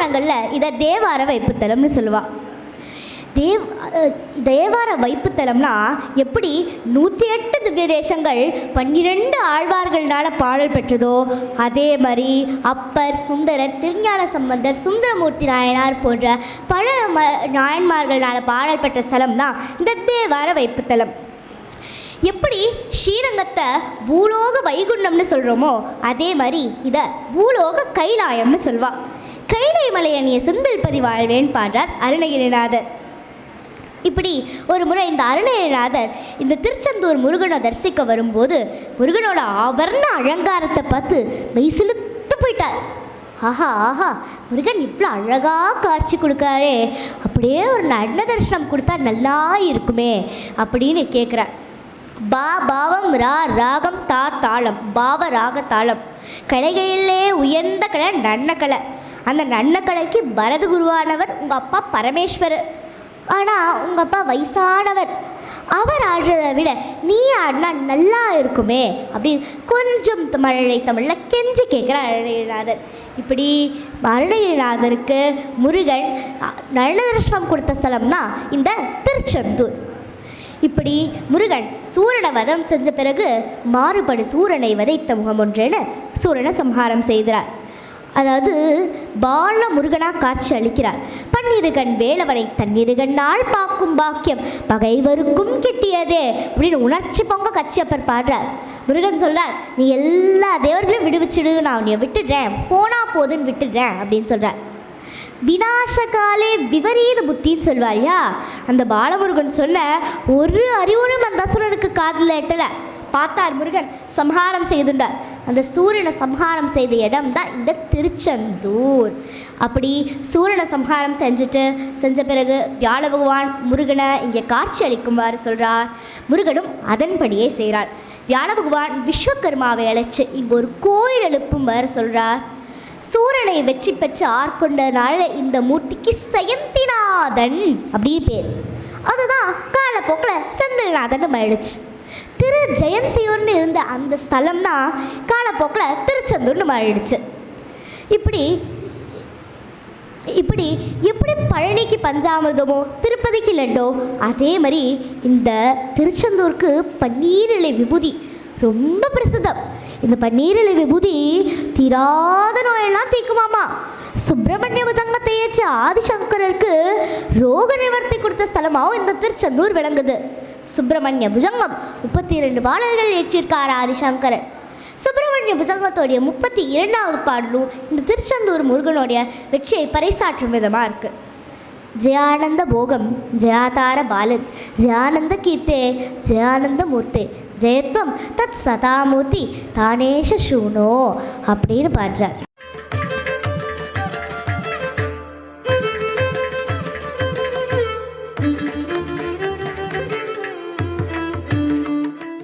புராணங்களில் இதை தேவார வைப்புத்தலம்னு சொல்லுவா. தேவ் தேவார வைப்புத்தலம்னா எப்படி நூற்றி எட்டு திவ்ய தேசங்கள் பன்னிரெண்டு ஆழ்வார்களால் பாடல் பெற்றதோ அதே மாதிரி அப்பர் சுந்தரர் திருஞான சம்பந்தர் சுந்தரமூர்த்தி நாயனார் போன்ற பல ம நாயன்மார்களால் பாடல் பெற்ற ஸ்தலம் தான் இந்த தேவார வைப்புத்தலம். எப்படி ஸ்ரீரங்கத்தை பூலோக வைகுண்டம்னு சொல்கிறோமோ அதே மாதிரி இதை பூலோக கைலாயம்னு சொல்வாள் கைலை மலையணிய செந்தில் பதிவாழ்வேன் பாடுறார் அருணகிரிநாதர். இப்படி ஒரு முறை இந்த அருணகிரிநாதர் இந்த திருச்செந்தூர் முருகனை தரிசிக்க வரும்போது முருகனோட ஆபரண அலங்காரத்தை பார்த்து மெய் சிலுத்து போயிட்டார். ஆஹா ஆஹா முருகன் இவ்வளோ அழகாக காட்சி கொடுக்காரே. அப்படியே ஒரு நடன தரிசனம் கொடுத்தா நல்லா இருக்குமே அப்படின்னு கேட்குறார். பா பாவம் ரா ராகம் தா தாளம் பாவ ராக தாளம். கலைகளிலே உயர்ந்த கலை நன்ன கலை. அந்த நன்னக்கலைக்கு பரத குருவானவர் உங்கள் அப்பா பரமேஸ்வரர். ஆனால் உங்கள் அப்பா வயசானவர். அவர் ஆடுறதை விட நீ ஆடினா நல்லா இருக்குமே அப்படின்னு கொஞ்சம் மழலை தமிழில் கெஞ்சி கேட்குற அருணகிரிநாதர். இப்படி அருணகிரிநாதருக்கு முருகன் நடன கொடுத்த ஸ்தலம்னா இந்த திருச்செந்தூர். இப்படி முருகன் சூரனை வதம் செஞ்ச பிறகு மாறுபடு சூரனை வதைத்த முகம் ஒன்றேன்னு சூரனை சம்ஹாரம் செய்கிறார். அதாவது பால முருகனாக காட்சி அளிக்கிறார். பன்னிருகன் வேலவனை தன்னிருகனால் பார்க்கும் பாக்கியம். பகைவருக்கும் கிட்டியதே அப்படின்னு உணர்ச்சி பொங்க கச்சியப்பர் பாடுறார். முருகன் சொல்றார் நீ எல்லா தேவர்களையும் விடுவிச்சிடு நான் உன்னை விட்டுடுறேன். போனா போதுன்னு விட்டுடுறேன் அப்படின்னு சொல்கிறார் விநாசகாலே விபரீத புத்தின்னு சொல்வாரியா? அந்த பாலமுருகன் சொன்ன ஒரு அறிவுறும் அந்த அசுரனுக்கு காதில் எட்டலை. பார்த்தார் முருகன் சம்ஹாரம் செய்துண்டார். அந்த சூரியனை சம்ஹாரம் செய்த இடம் தான் இந்த திருச்செந்தூர். அப்படி சூரியனை சம்ஹாரம் செஞ்சுட்டு செஞ்ச பிறகு வியாழ பகவான் முருகனை இங்கே காட்சி அளிக்குமாறு சொல்கிறார் முருகனும் அதன்படியே செய்கிறார் வியாழ பகவான் விஸ்வகர்மாவை அழைச்சி இங்கே ஒரு கோயில் எழுப்புமாறு சொல்கிறார் சூரனை வெற்றி பெற்று ஆர்கொண்டனால இந்த மூர்த்திக்கு சயந்திநாதன் அப்படின்னு பேர். அதுதான் காலப்போக்கில் செந்தில்நாதன் ஆயிடுச்சு ஜெயந்தியூர்னு இருந்த அந்த ஸ்தலம் தான் காலப்போக்கில் திருச்செந்தூர்னு மாறிடுச்சு. இப்படி இப்படி எப்படி பழனிக்கு பஞ்சாமிர்தமோ திருப்பதிக்கு லட்டோ அதே மாதிரி இந்த திருச்செந்தூருக்கு பன்னீரிலை விபூதி ரொம்ப பிரசித்தம். இந்த பன்னீரிலை விபூதி தீராத நோயெல்லாம் தீக்குமாமா சுப்பிரமணிய புஜங்கத்தை ஏற்ற ஆதிசங்கரருக்கு ரோக நிவர்த்தி கொடுத்த ஸ்தலமாகவும் இந்த திருச்செந்தூர் விளங்குது. சுப்பிரமணிய புஜங்கம் முப்பத்தி இரண்டு பாடல்கள் ஏற்றிருக்கார் ஆதிசங்கரன். சுப்பிரமணிய புஜங்கத்தோடைய முப்பத்தி இரண்டாவது பாடலும் இந்த திருச்செந்தூர் முருகனுடைய வெற்றியை பறைசாற்றும் விதமாக இருக்குது ஜெயானந்த போகம் ஜெயாதார பாலன் ஜெயானந்த கீர்த்தே ஜெயானந்த மூர்த்தே ஜெயத்வம் தத் சதாமூர்த்தி தானேஷ சூனோ அப்படின்னு பாடுறார்.